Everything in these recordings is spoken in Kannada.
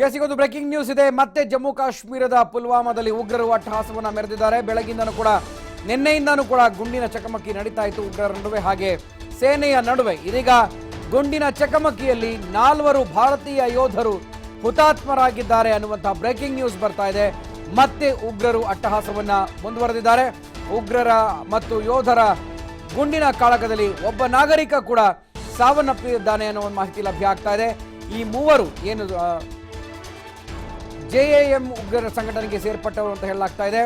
ಎಸ್ ಈಗೊಂದು ಬ್ರೇಕಿಂಗ್ ನ್ಯೂಸ್ ಇದೆ. ಮತ್ತೆ ಜಮ್ಮು ಕಾಶ್ಮೀರದ ಪುಲ್ವಾಮಾದಲ್ಲಿ ಉಗ್ರರು ಅಟ್ಟಹಾಸವನ್ನು ಮೆರೆದಿದ್ದಾರೆ. ಬೆಳಗಿಂದನೂ ಕೂಡ, ನಿನ್ನೆಯಿಂದನೂ ಕೂಡ ಗುಂಡಿನ ಚಕಮಕಿ ನಡೀತಾ ಇತ್ತು ಉಗ್ರರ ನಡುವೆ. ಹಾಗೆ ಸೇನೆಯ ನಡುವೆ ಇದೀಗ ಗುಂಡಿನ ಚಕಮಕಿಯಲ್ಲಿ ನಾಲ್ವರು ಭಾರತೀಯ ಯೋಧರು ಹುತಾತ್ಮರಾಗಿದ್ದಾರೆ ಅನ್ನುವಂತಹ ಬ್ರೇಕಿಂಗ್ ನ್ಯೂಸ್ ಬರ್ತಾ ಇದೆ. ಮತ್ತೆ ಉಗ್ರರು ಅಟ್ಟಹಾಸವನ್ನ ಮುಂದುವರೆದಿದ್ದಾರೆ. ಉಗ್ರರ ಮತ್ತು ಯೋಧರ ಗುಂಡಿನ ಕಾಳಗದಲ್ಲಿ ಒಬ್ಬ ನಾಗರಿಕ ಕೂಡ ಸಾವನ್ನಪ್ಪಿದ್ದಾನೆ ಅನ್ನೋ ಒಂದು ಮಾಹಿತಿ ಲಭ್ಯ ಆಗ್ತಾ ಇದೆ. ಈ ಮೂವರು ಏನು ಜೆಎಎಂ ಉಗ್ರರ ಸಂಘಟನೆಗೆ ಸೇರ್ಪಟ್ಟವರು ಅಂತ ಹೇಳಲಾಗ್ತಾ ಇದೆ.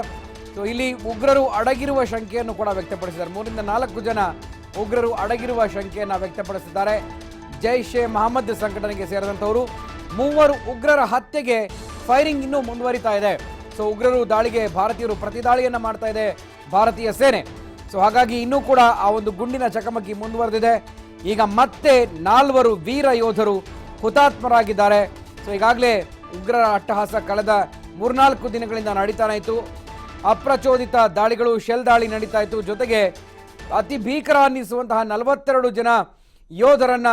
ಸೊ ಇಲ್ಲಿ ಉಗ್ರರು ಅಡಗಿರುವ ಶಂಕೆಯನ್ನು ಕೂಡ ವ್ಯಕ್ತಪಡಿಸಿದ್ದಾರೆ. ಮೂರಿಂದ ನಾಲ್ಕು ಜನ ಉಗ್ರರು ಅಡಗಿರುವ ಶಂಕೆಯನ್ನು ವ್ಯಕ್ತಪಡಿಸಿದ್ದಾರೆ. ಜೈಷ್ ಎ ಮಹಮ್ಮದ್ ಸಂಘಟನೆಗೆ ಸೇರಿದಂಥವರು. ಮೂವರು ಉಗ್ರರ ಹತ್ಯೆಗೆ ಫೈರಿಂಗ್ ಇನ್ನೂ ಮುಂದುವರಿತಾ ಇದೆ. ಸೊ ಉಗ್ರರು ದಾಳಿಗೆ ಭಾರತೀಯರು ಪ್ರತಿದಾಳಿಯನ್ನು ಮಾಡ್ತಾ ಇದೆ ಭಾರತೀಯ ಸೇನೆ. ಸೊ ಹಾಗಾಗಿ ಇನ್ನೂ ಕೂಡ ಆ ಒಂದು ಗುಂಡಿನ ಚಕಮಕಿ ಮುಂದುವರೆದಿದೆ. ಈಗ ಮತ್ತೆ ನಾಲ್ವರು ವೀರ ಯೋಧರು ಹುತಾತ್ಮರಾಗಿದ್ದಾರೆ. ಸೊ ಈಗಾಗಲೇ ಉಗ್ರರ ಅಟ್ಟಹಾಸ ಕಳೆದ ಮೂರ್ನಾಲ್ಕು ದಿನಗಳಿಂದ ನಡೀತಾನೆ ಇತ್ತು. ಅಪ್ರಚೋದಿತ ದಾಳಿಗಳು, ಶೆಲ್ ದಾಳಿ ನಡೀತಾ ಇತ್ತು. ಜೊತೆಗೆ ಅತಿ ಭೀಕರ ಅನ್ನಿಸುವಂತಹ ನಲವತ್ತೆರಡು ಜನ ಯೋಧರನ್ನ,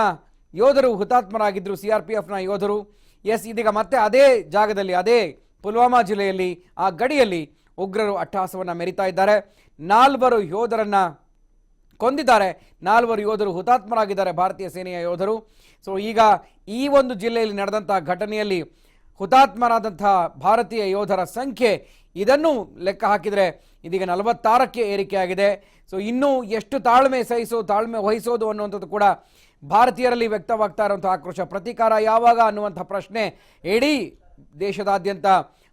ಯೋಧರು ಹುತಾತ್ಮರಾಗಿದ್ದರು ಸಿ ಆರ್ ಪಿ ಎಫ್ನ ಯೋಧರು. ಎಸ್, ಇದೀಗ ಮತ್ತೆ ಅದೇ ಜಾಗದಲ್ಲಿ, ಅದೇ ಪುಲ್ವಾಮಾ ಜಿಲ್ಲೆಯಲ್ಲಿ, ಆ ಗಡಿಯಲ್ಲಿ ಉಗ್ರರು ಅಟ್ಟಹಾಸವನ್ನು ಮೆರಿತಾ ಇದ್ದಾರೆ. ನಾಲ್ವರು ಯೋಧರನ್ನ ಕೊಂದಿದ್ದಾರೆ. ನಾಲ್ವರು ಯೋಧರು ಹುತಾತ್ಮರಾಗಿದ್ದಾರೆ, ಭಾರತೀಯ ಸೇನೆಯ ಯೋಧರು. ಸೊ ಈಗ ಈ ಒಂದು ಜಿಲ್ಲೆಯಲ್ಲಿ ನಡೆದಂತಹ ಘಟನೆಯಲ್ಲಿ ಹುತಾತ್ಮರಾದಂತಹ ಭಾರತೀಯ ಯೋಧರ ಸಂಖ್ಯೆ ಇದನ್ನು ಲೆಕ್ಕ ಹಾಕಿದರೆ ಇದೀಗ ನಲವತ್ತಾರಕ್ಕೆ ಏರಿಕೆಯಾಗಿದೆ. ಸೊ ಇನ್ನೂ ಎಷ್ಟು ತಾಳ್ಮೆ ಸಹಿಸೋ, ತಾಳ್ಮೆ ವಹಿಸೋದು ಅನ್ನುವಂಥದ್ದು ಕೂಡ ಭಾರತೀಯರಲ್ಲಿ ವ್ಯಕ್ತವಾಗ್ತಾ ಇರುವಂಥ ಆಕ್ರೋಶ ಪ್ರತೀಕಾರ ಯಾವಾಗ ಅನ್ನುವಂಥ ಪ್ರಶ್ನೆ ಇಡೀ ದೇಶದಾದ್ಯಂತ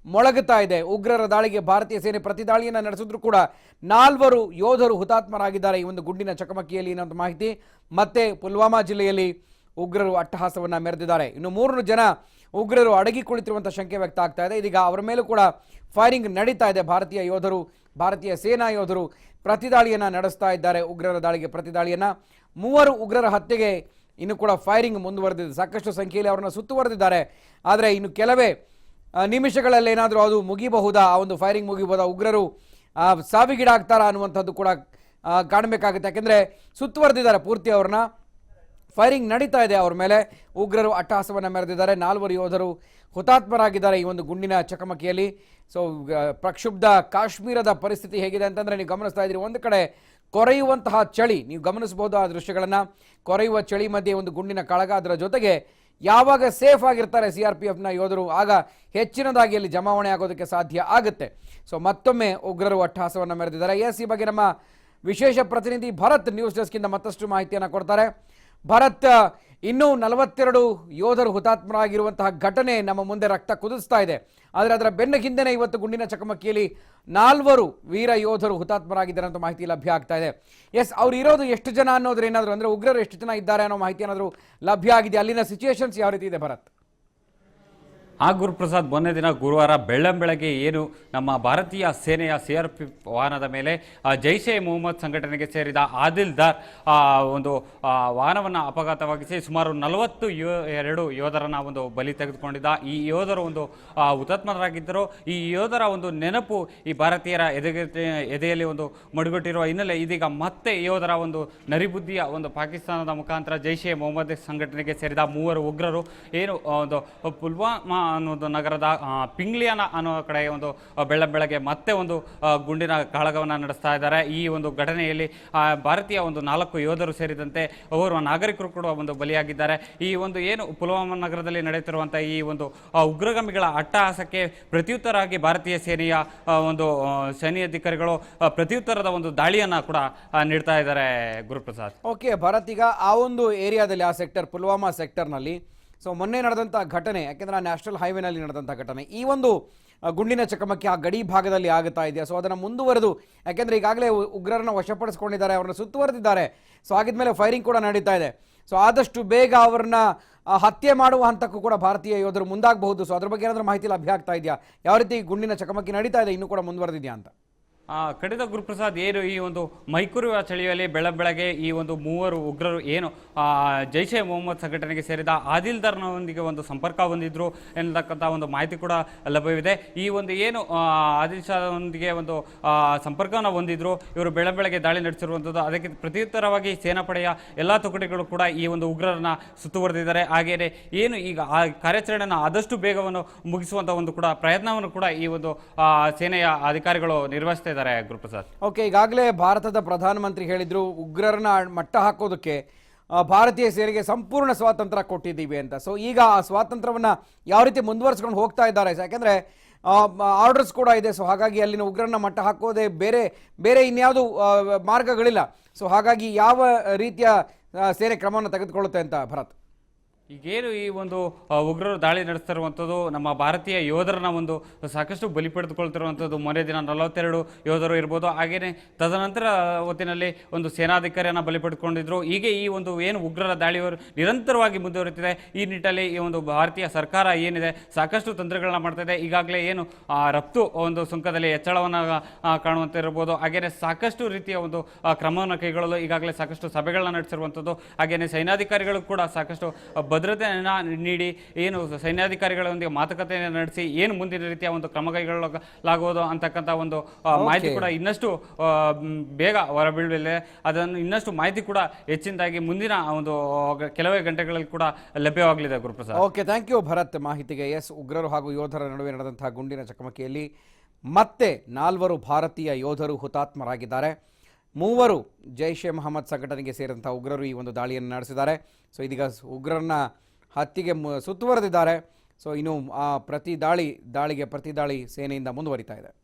ಮೊಳಗುತ್ತಾ ಇದೆ. ಉಗ್ರರ ದಾಳಿಗೆ ಭಾರತೀಯ ಸೇನೆ ಪ್ರತಿದಾಳಿಯನ್ನು ನಡೆಸಿದ್ರು ಕೂಡ ನಾಲ್ವರು ಯೋಧರು ಹುತಾತ್ಮರಾಗಿದ್ದಾರೆ ಈ ಒಂದು ಗುಂಡಿನ ಚಕಮಕಿಯಲ್ಲಿ ಅನ್ನೋಂಥ ಮಾಹಿತಿ. ಮತ್ತೆ ಪುಲ್ವಾಮಾ ಜಿಲ್ಲೆಯಲ್ಲಿ ಉಗ್ರರು ಅಟ್ಟಹಾಸವನ್ನ ಮೆರೆದಿದ್ದಾರೆ. ಇನ್ನು ಮೂರು ಜನ ಉಗ್ರರು ಅಡಗಿ ಕುಳಿತಿರುವಂಥ ಶಂಕೆ ವ್ಯಕ್ತ ಆಗ್ತಾ ಇದೆ. ಇದೀಗ ಅವರ ಮೇಲೂ ಕೂಡ ಫೈರಿಂಗ್ ನಡೀತಾ ಇದೆ. ಭಾರತೀಯ ಯೋಧರು, ಭಾರತೀಯ ಸೇನಾ ಯೋಧರು ಪ್ರತಿದಾಳಿಯನ್ನ ನಡೆಸ್ತಾ ಇದ್ದಾರೆ. ಉಗ್ರರ ದಾಳಿಗೆ ಪ್ರತಿದಾಳಿಯನ್ನ. ಮೂವರು ಉಗ್ರರ ಹತ್ಯೆಗೆ ಇನ್ನು ಕೂಡ ಫೈರಿಂಗ್ ಮುಂದುವರೆದಿದೆ. ಸಾಕಷ್ಟು ಸಂಖ್ಯೆಯಲ್ಲಿ ಅವರನ್ನು ಸುತ್ತುವರೆದಿದ್ದಾರೆ. ಆದರೆ ಇನ್ನು ಕೆಲವೇ ನಿಮಿಷಗಳಲ್ಲಿ ಏನಾದರೂ ಅದು ಮುಗಿಬಹುದಾ? ಆ ಒಂದು ಫೈರಿಂಗ್ ಮುಗಿಬಹುದಾ? ಉಗ್ರರು ಸಾವಿಗೀಡಾಗ್ತಾರಾ ಅನ್ನುವಂಥದ್ದು ಕೂಡ ಕಾಣಬೇಕಾಗುತ್ತೆ. ಯಾಕೆಂದರೆ ಸುತ್ತುವರೆದಿದ್ದಾರೆ ಪೂರ್ತಿ ಅವ್ರನ್ನ. ಫೈರಿಂಗ್ ನಡೀತಾ ಇದೆ ಅವ್ರ ಮೇಲೆ. ಉಗ್ರರು ಅಟ್ಟಹಾಸವನ್ನು ಮೆರೆದಿದ್ದಾರೆ. ನಾಲ್ವರು ಯೋಧರು ಹುತಾತ್ಮರಾಗಿದ್ದಾರೆ ಈ ಒಂದು ಗುಂಡಿನ ಚಕಮಕಿಯಲ್ಲಿ. ಸೊ ಪ್ರಕ್ಷುಬ್ಧ ಕಾಶ್ಮೀರದ ಪರಿಸ್ಥಿತಿ ಹೇಗಿದೆ ಅಂತಂದರೆ ನೀವು ಗಮನಿಸ್ತಾ ಇದ್ದೀರಿ. ಒಂದು ಕಡೆ ಕೊರೆಯುವಂತಹ ಚಳಿ, ನೀವು ಗಮನಿಸಬಹುದು ಆ ದೃಶ್ಯಗಳನ್ನು. ಕೊರೆಯುವ ಚಳಿ ಮಧ್ಯೆ ಒಂದು ಗುಂಡಿನ ಕಳಗ. ಅದರ ಜೊತೆಗೆ ಯಾವಾಗ ಸೇಫ್ ಆಗಿರ್ತಾರೆ ಸಿ ಆರ್ ಪಿ ಎಫ್ನ ಯೋಧರು, ಆಗ ಹೆಚ್ಚಿನದಾಗಿ ಅಲ್ಲಿ ಜಮಾವಣೆ ಆಗೋದಕ್ಕೆ ಸಾಧ್ಯ ಆಗುತ್ತೆ. ಸೊ ಮತ್ತೊಮ್ಮೆ ಉಗ್ರರು ಅಟ್ಟಹಾಸವನ್ನು ಮೆರೆದಿದ್ದಾರೆ. ಎಸ್ ಈ ಬಗ್ಗೆ ನಮ್ಮ ವಿಶೇಷ ಪ್ರತಿನಿಧಿ ಭರತ್ ನ್ಯೂಸ್ ಡೆಸ್ಕಿಂದ ಮತ್ತಷ್ಟು ಮಾಹಿತಿಯನ್ನು ಕೊಡ್ತಾರೆ. ಭರತ್, ಇನ್ನೂ ನಲವತ್ತೆರಡು ಯೋಧರು ಹುತಾತ್ಮರಾಗಿರುವಂತಹ ಘಟನೆ ನಮ್ಮ ಮುಂದೆ ರಕ್ತ ಕುದಿಸ್ತಾ ಇದೆ. ಆದರೆ ಅದರ ಬೆನ್ನ ಹಿಂದೆನೇ ಇವತ್ತು ಗುಂಡಿನ ಚಕಮಕಿಯಲ್ಲಿ ನಾಲ್ವರು ವೀರ ಯೋಧರು ಹುತಾತ್ಮರಾಗಿದ್ದಾರೆ ಅಂತ ಮಾಹಿತಿ ಲಭ್ಯ ಆಗ್ತಾ ಇದೆ. ಎಸ್, ಅವ್ರು ಇರೋದು ಎಷ್ಟು ಜನ ಅನ್ನೋದ್ರ ಏನಾದರೂ ಅಂದರೆ ಉಗ್ರರು ಎಷ್ಟು ಜನ ಇದ್ದಾರೆ ಅನ್ನೋ ಮಾಹಿತಿ ಏನಾದರೂ ಲಭ್ಯ ಆಗಿದೆ? ಅಲ್ಲಿನ ಸಿಚುಯೇಷನ್ಸ್ ಯಾವ ರೀತಿ ಇದೆ ಭರತ್? ಆ ಗುರುಪ್ರಸಾದ್ ಮೊನ್ನೆ ದಿನ ಗುರುವಾರ ಬೆಳ್ಳಂಬೆಳಗ್ಗೆ ಏನು ನಮ್ಮ ಭಾರತೀಯ ಸೇನೆಯ ಸಿ ಆರ್ ಪಿ ವಾಹನದ ಮೇಲೆ ಜೈಷ್ ಎ ಮೊಹಮ್ಮದ್ ಸಂಘಟನೆಗೆ ಸೇರಿದ ಆದಿಲ್ ದಾರ್ ಒಂದು ವಾಹನವನ್ನು ಅಪಘಾತವಾಗಿಸಿ ಸುಮಾರು ನಲವತ್ತು ಯೋ, ಎರಡು ಯೋಧರನ್ನ ಒಂದು ಬಲಿ ತೆಗೆದುಕೊಂಡಿದ್ದ. ಈ ಯೋಧರು ಒಂದು ಹುತಾತ್ಮರಾಗಿದ್ದರು. ಈ ಯೋಧರ ಒಂದು ನೆನಪು ಈ ಭಾರತೀಯರ ಎದೆಗೆ, ಎದೆಯಲ್ಲಿ ಒಂದು ಮಡುಗಟ್ಟಿರುವ ಹಿನ್ನೆಲೆ ಇದೀಗ ಮತ್ತೆ ಯೋಧರ ಒಂದು ನರಿಬುದ್ಧಿಯ ಒಂದು ಪಾಕಿಸ್ತಾನದ ಮುಖಾಂತರ ಜೈಷೆ ಮೊಹಮ್ಮದ್ ಸಂಘಟನೆಗೆ ಸೇರಿದ ಮೂವರು ಉಗ್ರರು. ಏನು ಒಂದು, ಪುಲ್ವಾಮಾ ಅನ್ನೋದು ನಗರದ ಪಿಂಗ್ಲಿಯನ ಅನ್ನೋ ಕಡೆ ಒಂದು ಬೆಳ್ಳ ಬೆಳಗ್ಗೆ ಮತ್ತೆ ಒಂದು ಗುಂಡಿನ ಕಾಳಗವನ್ನು ನಡೆಸ್ತಾ ಇದ್ದಾರೆ. ಈ ಒಂದು ಘಟನೆಯಲ್ಲಿ ಭಾರತೀಯ ಒಂದು ನಾಲ್ಕು ಯೋಧರು ಸೇರಿದಂತೆ ಓರ್ವ ನಾಗರಿಕರು ಕೂಡ ಒಂದು ಬಲಿಯಾಗಿದ್ದಾರೆ. ಈ ಒಂದು ಏನು ಪುಲ್ವಾಮಾ ನಗರದಲ್ಲಿ ನಡೆಯುತ್ತಿರುವಂಥ ಈ ಒಂದು ಉಗ್ರಗಾಮಿಗಳ ಅಟ್ಟಹಾಸಕ್ಕೆ ಪ್ರತ್ಯುತ್ತರವಾಗಿ ಭಾರತೀಯ ಸೇನೆಯ ಒಂದು ಆ, ಸೈನ್ಯ ಅಧಿಕಾರಿಗಳು ಆ, ಪ್ರತ್ಯುತ್ತರದ ಒಂದು ದಾಳಿಯನ್ನು ಕೂಡ ನೀಡ್ತಾ ಇದ್ದಾರೆ ಗುರುಪ್ರಸಾದ್. ಓಕೆ ಭಾರತ್ ಈಗ ಆ ಒಂದು ಏರಿಯಾದಲ್ಲಿ ಆ ಸೆಕ್ಟರ್ ಪುಲ್ವಾಮಾ ಸೆಕ್ಟರ್ನಲ್ಲಿ ಸೊ ಮೊನ್ನೆ ನಡೆದಂಥ ಘಟನೆ, ಯಾಕೆಂದ್ರೆ ಆ ನ್ಯಾಷನಲ್ ಹೈವೇನಲ್ಲಿ ನಡೆದಂಥ ಘಟನೆ, ಈ ಒಂದು ಗುಂಡಿನ ಚಕಮಕಿ ಆ ಗಡಿ ಭಾಗದಲ್ಲಿ ಆಗುತ್ತಾ ಇದೆಯಾ? ಸೊ ಅದನ್ನು ಮುಂದುವರೆದು, ಯಾಕೆಂದ್ರೆ ಈಗಾಗಲೇ ಉಗ್ರರನ್ನ ವಶಪಡಿಸ್ಕೊಂಡಿದ್ದಾರೆ, ಅವರನ್ನ ಸುತ್ತುವರೆದಿದ್ದಾರೆ. ಸೊ ಆಗಿದ್ಮೇಲೆ ಫೈರಿಂಗ್ ಕೂಡ ನಡೀತಾ ಇದೆ. ಸೊ ಆದಷ್ಟು ಬೇಗ ಅವರನ್ನ ಹತ್ಯೆ ಮಾಡುವ ಹಂತಕ್ಕೂ ಕೂಡ ಭಾರತೀಯ ಯೋಧರು ಮುಂದಾಗಬಹುದು. ಸೊ ಅದ್ರ ಬಗ್ಗೆ ಏನಾದರೂ ಮಾಹಿತಿ ಲಭ್ಯ ಆಗ್ತಾ ಇದೆಯಾ? ಯಾವ ರೀತಿ ಗುಂಡಿನ ಚಕಮಕಿ ನಡೀತಾ ಇದೆ, ಇನ್ನೂ ಕೂಡ ಮುಂದುವರೆದಿದೆಯಾ ಅಂತ? ಆ, ಕಡಿತ ಗುರುಪ್ರಸಾದ್ ಏನು ಈ ಒಂದು ಮೈಕೂರು ಚಳಿಯಲ್ಲಿ ಬೆಳಗ್ಗೆ ಈ ಒಂದು ಮೂವರು ಉಗ್ರರು ಏನು ಜೈಷೆ ಮೊಹಮ್ಮದ್ ಸಂಘಟನೆಗೆ ಸೇರಿದ ಆದಿಲ್ದಾರ್ನೊಂದಿಗೆ ಒಂದು ಸಂಪರ್ಕ ಹೊಂದಿದ್ರು ಎನ್ನತಕ್ಕಂಥ ಒಂದು ಮಾಹಿತಿ ಕೂಡ ಲಭ್ಯವಿದೆ. ಈ ಒಂದು ಏನು ಆದಿಲ್ ಶಾಹದೊಂದಿಗೆ ಒಂದು ಸಂಪರ್ಕವನ್ನು ಹೊಂದಿದ್ರು ಇವರು ಬೆಳಗ್ಗೆ ದಾಳಿ ನಡೆಸಿರುವಂಥದ್ದು ಅದಕ್ಕೆ ಪ್ರತ್ಯುತ್ತರವಾಗಿ ಸೇನಾಪಡೆಯ ಎಲ್ಲ ತುಕಡಿಗಳು ಕೂಡ ಈ ಒಂದು ಉಗ್ರರನ್ನ ಸುತ್ತುವರೆದಿದ್ದಾರೆ. ಹಾಗೆಯೇ ಏನು ಈಗ ಆ ಕಾರ್ಯಾಚರಣೆಯನ್ನು ಆದಷ್ಟು ಬೇಗವನ್ನು ಮುಗಿಸುವಂಥ ಒಂದು ಕೂಡ ಪ್ರಯತ್ನವನ್ನು ಕೂಡ ಈ ಒಂದು ಸೇನೆಯ ಅಧಿಕಾರಿಗಳು ನಿರ್ವಹಿಸ್ತಾ ಗುರುಪ್ರಸಾದ್. ಓಕೆ ಈಗಾಗಲೇ ಭಾರತದ ಪ್ರಧಾನಮಂತ್ರಿ ಹೇಳಿದ್ರು, ಉಗ್ರರನ್ನ ಮಟ್ಟ ಹಾಕೋದಕ್ಕೆ ಭಾರತೀಯ ಸೇನೆಗೆ ಸಂಪೂರ್ಣ ಸ್ವಾತಂತ್ರ್ಯ ಕೊಟ್ಟಿದ್ದೀವಿ ಅಂತ. ಸೊ ಈಗ ಆ ಸ್ವಾತಂತ್ರ್ಯವನ್ನು ಯಾವ ರೀತಿ ಮುಂದುವರಿಸ್ಕೊಂಡು ಹೋಗ್ತಾ ಇದ್ದಾರೆ? ಯಾಕೆಂದರೆ ಆರ್ಡರ್ಸ್ ಕೂಡ ಇದೆ. ಸೊ ಹಾಗಾಗಿ ಅಲ್ಲಿನ ಉಗ್ರರನ್ನ ಮಟ್ಟ ಹಾಕೋದೇ ಬೇರೆ ಬೇರೆ ಇನ್ಯಾವುದು ಮಾರ್ಗಗಳಿಲ್ಲ. ಸೊ ಹಾಗಾಗಿ ಯಾವ ರೀತಿಯ ಸೇನೆ ಕ್ರಮವನ್ನು ತೆಗೆದುಕೊಳ್ಳುತ್ತೆ ಅಂತ ಭರತ್? ಈಗೇನು ಈ ಒಂದು ಉಗ್ರರು ದಾಳಿ ನಡೆಸ್ತಿರುವಂಥದ್ದು, ನಮ್ಮ ಭಾರತೀಯ ಯೋಧರನ್ನ ಒಂದು ಸಾಕಷ್ಟು ಬಲಿ ಪಡೆದುಕೊಳ್ತಿರುವಂಥದ್ದು. ಮೊನ್ನೆ ದಿನ ನಲವತ್ತೆರಡು ಯೋಧರು ಇರ್ಬೋದು ಹಾಗೆಯೇ ತದನಂತರ ಹೊತ್ತಿನಲ್ಲಿ ಒಂದು ಸೇನಾಧಿಕಾರಿಯನ್ನು ಬಲಿ ಪಡೆದುಕೊಂಡಿದ್ರು. ಹೀಗೆ ಈ ಒಂದು ಏನು ಉಗ್ರರ ದಾಳಿಯವರು ನಿರಂತರವಾಗಿ ಮುಂದುವರಿತಿದೆ ಈ ನಿಟ್ಟಲ್ಲಿ ಈ ಒಂದು ಭಾರತೀಯ ಸರ್ಕಾರ ಏನಿದೆ, ಸಾಕಷ್ಟು ತಂತ್ರಗಳನ್ನ ಮಾಡ್ತಾ ಇದೆ ಈಗಾಗಲೇ ಏನು ರಫ್ತು ಒಂದು ಸುಂಕದಲ್ಲಿ ಹೆಚ್ಚಳವನ್ನು ಕಾಣುವಂತೆ ಇರ್ಬೋದು ಹಾಗೆಯೇ ಸಾಕಷ್ಟು ರೀತಿಯ ಒಂದು ಕ್ರಮವನ್ನು ಕೈಗೊಳ್ಳಲು ಈಗಾಗಲೇ ಸಾಕಷ್ಟು ಸಭೆಗಳನ್ನ ನಡೆಸಿರುವಂಥದ್ದು. ಹಾಗೆಯೇ ಸೈನಾಧಿಕಾರಿಗಳು ಕೂಡ ಸಾಕಷ್ಟು ಭದ್ರತೆಯನ್ನ ನೀಡಿ ಏನು ಸೈನ್ಯಾಧಿಕಾರಿಗಳೊಂದಿಗೆ ಮಾತುಕತೆಯನ್ನು ನಡೆಸಿ ಏನು ಮುಂದಿನ ರೀತಿಯ ಒಂದು ಕ್ರಮ ಕೈಗೊಳ್ಳಲಾಗುವುದು ಅಂತಕ್ಕಂಥ ಒಂದು ಮಾಹಿತಿ ಕೂಡ ಇನ್ನಷ್ಟು ಬೇಗ ಹೊರಬೀಳಲಿದೆ. ಅದನ್ನು ಇನ್ನಷ್ಟು ಮಾಹಿತಿ ಕೂಡ ಹೆಚ್ಚಿನದಾಗಿ ಮುಂದಿನ ಒಂದು ಕೆಲವೇ ಗಂಟೆಗಳಲ್ಲಿ ಕೂಡ ಲಭ್ಯವಾಗಲಿದೆ Guruprasad. Okay thank you Bharat ಮಾಹಿತಿಗೆ. ಎಸ್ ಉಗ್ರರು ಹಾಗೂ ಯೋಧರ ನಡುವೆ ನಡೆದಂತಹ ಗುಂಡಿನ ಚಕಮಕಿಯಲ್ಲಿ ಮತ್ತೆ ನಾಲ್ವರು ಭಾರತೀಯ ಯೋಧರು ಹುತಾತ್ಮರಾಗಿದ್ದಾರೆ. ಮೂವರು ಜೈಷ್ ಎ ಮೊಹಮ್ಮದ್ ಸಂಘಟನೆಗೆ ಸೇರಿದಂಥ ಉಗ್ರರು ಈ ಒಂದು ದಾಳಿಯನ್ನು ನಡೆಸಿದ್ದಾರೆ. ಸೊ, ಇದೀಗ ಉಗ್ರರನ್ನ ಹತ್ತಿಗೆ ಸುತ್ತುವರೆದಿದ್ದಾರೆ. ಸೊ, ಇನ್ನು ಆ ಪ್ರತಿ ದಾಳಿ, ದಾಳಿಗೆ ಪ್ರತಿ ದಾಳಿ ಸೇನೆಯಿಂದ ಮುಂದುವರಿತಾ ಇದೆ.